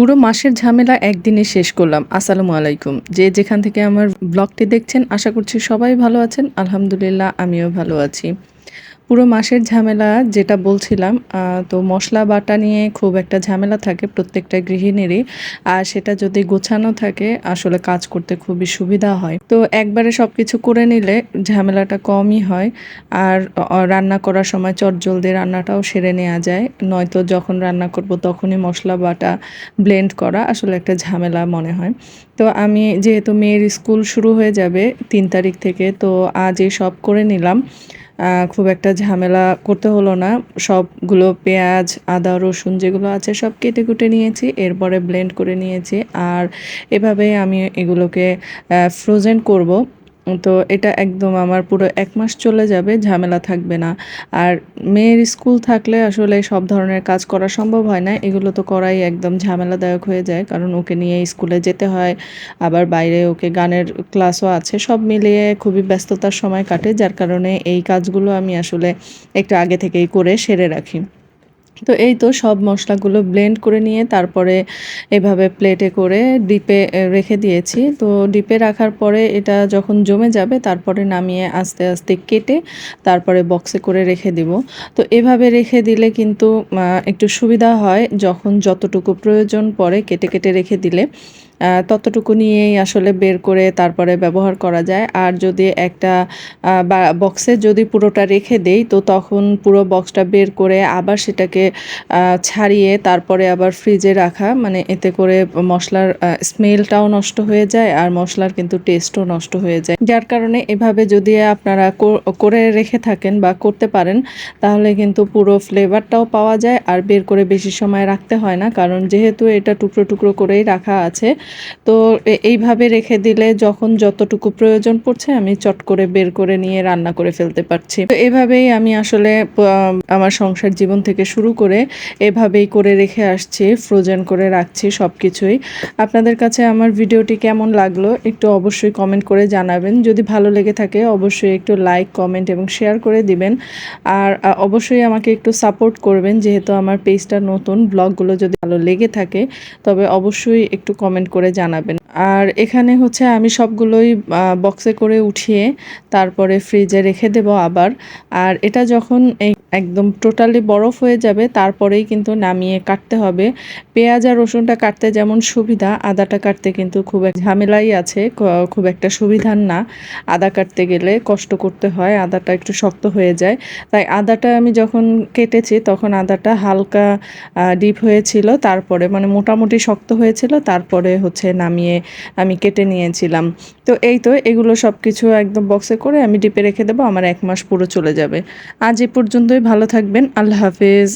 পুরো মাসের ঝামেলা একদিনে শেষ করলাম। আসসালামু আলাইকুম। যে যেখান থেকে আমার ব্লগটি দেখছেন, আশা করছি সবাই ভালো আছেন। আলহামদুলিল্লাহ, আমিও ভালো আছি। পুরো মাসের ঝামেলা যেটা বলছিলাম তো মশলা বাটা নিয়ে খুব একটা ঝামেলা থাকে প্রত্যেকটা গৃহিণীরই। আর সেটা যদি গোছানো থাকে, আসলে কাজ করতে খুবই সুবিধা হয়। তো একবারে সব কিছু করে নিলে ঝামেলাটা কমই হয়। আর রান্না করার সময় চটজলদি রান্নাটাও সেরে নেওয়া যায়। নয়তো যখন রান্না করব তখনই মশলা বাটা ব্লেন্ড করা আসলে একটা ঝামেলা মনে হয়। তো আমি যেহেতু মেয়ের স্কুল শুরু হয়ে যাবে তিন তারিখ থেকে, তো আজই সব করে নিলাম। খুব একটা ঝামেলা করতে হলো না। সবগুলো পেঁয়াজ, আদা, রসুন যেগুলো আছে সব কেটে কুটে নিয়েছি, এরপরে ব্লেন্ড করে নিয়েছি। আর এভাবে আমি এগুলোকে ফ্রোজেন করব। তো এটা একদম আমার পুরো এক মাস চলে যাবে, ঝামেলা থাকবে না। আর মেয়ের স্কুল থাকলে আসলে সব ধরনের কাজ করা সম্ভব হয় না, এগুলো তো করাই একদম ঝামেলাদায়ক হয়ে যায়, কারণ ওকে নিয়ে স্কুলে যেতে হয়, আবার বাইরে ওকে গানের ক্লাসও আছে, সব মিলিয়ে খুবই ব্যস্ততার সময় কাটে, যার কারণে এই কাজগুলো আমি আসলে একটু আগে থেকেই করে সেরে রাখি। তো এই তো সব মশলাগুলো ব্লেন্ড করে নিয়ে তারপরে এভাবে প্লেটে করে ডিপে রেখে দিয়েছি। তো ডিপে রাখার পরে এটা যখন জমে যাবে, তারপরে নামিয়ে আস্তে আস্তে কেটে তারপরে বক্সে করে রেখে দিব। তো এভাবে রেখে দিলে কিন্তু একটু সুবিধা হয় যখন যতটুকু প্রয়োজন পড়ে কেটে কেটে রেখে দিলে। ততটুকু নিয়েই আসলে বের করে তারপরে ব্যবহার করা যায়। আর যদি একটা বক্সে যদি পুরোটা রেখে দেই, তো তখন পুরো বক্সটা বের করে আবার সেটাকে ছাড়িয়ে তারপরে আবার ফ্রিজে রাখা। মানে এতে করে মশলার স্মেলটাও নষ্ট হয়ে যায় আর মশলার কিন্তু টেস্টও নষ্ট হয়ে যায়। যার কারণে এভাবে যদি আপনারা করে রেখে থাকেন বা করতে পারেন, তাহলে কিন্তু পুরো ফ্লেভারটাও পাওয়া যায়। আর বের করে বেশি সময় রাখতে হয় না, কারণ যেহেতু এটা টুকরো টুকরো করেই রাখা আছে তো এইভাবে রেখে দিলে যখন যতটুকু প্রয়োজন পড়ছে, আমি চট করে বের করে নিয়ে রান্না করে ফেলতে পারছি। তো এভাবেই আমি আসলে আমার সংসার জীবন থেকে শুরু করে এভাবেই করে রেখে আসছি ফ্রোজেন করে রাখছি সব কিছুই আপনাদের কাছে আমার ভিডিওটি কেমন লাগল, একটু অবশ্যই কমেন্ট করে জানাবেন। যদি ভালো লেগে থাকে, অবশ্যই একটু লাইক কমেন্ট এবং শেয়ার করে দিবেন। আর অবশ্যই আমাকে একটু সাপোর্ট করবেন, যেহেতু আমার পেজটা নতুন ব্লগগুলো যদি ভালো লেগে থাকে, তবে অবশ্যই একটু কমেন্ট করে জানাবেন। আর এখানে হচ্ছে আমি সবগুলোই বক্সে করে উঠিয়ে তারপরে ফ্রিজে রেখে দেব আবার। আর এটা যখন একদম টোটালি বরফ হয়ে যাবে, তারপরেই কিন্তু নামিয়ে কাটতে হবে। পেঁয়াজ আর রসুনটা কাটতে যেমন সুবিধা, আদাটা কাটতে কিন্তু খুব এক ঝামেলাই আছে খুব একটা সুবিধার না। আদা কাটতে গেলে কষ্ট করতে হয়, আদাটা একটু শক্ত হয়ে যায়। তাই আদাটা আমি যখন কেটেছি, তখন আদাটা হালকা ডিপ হয়েছিল, তারপরে মানে মোটামুটি শক্ত হয়েছিল, তারপরে হচ্ছে নামিয়ে আমি কেটে নিয়েছিলাম। তো এই তো এগুলো সব কিছু একদম বক্সে করে আমি ডিপে রেখে দেবো, আমার এক মাস পুরো চলে যাবে। আজ এ পর্যন্তই, ভালো থাকবেন, আল্লাহ হাফেজ।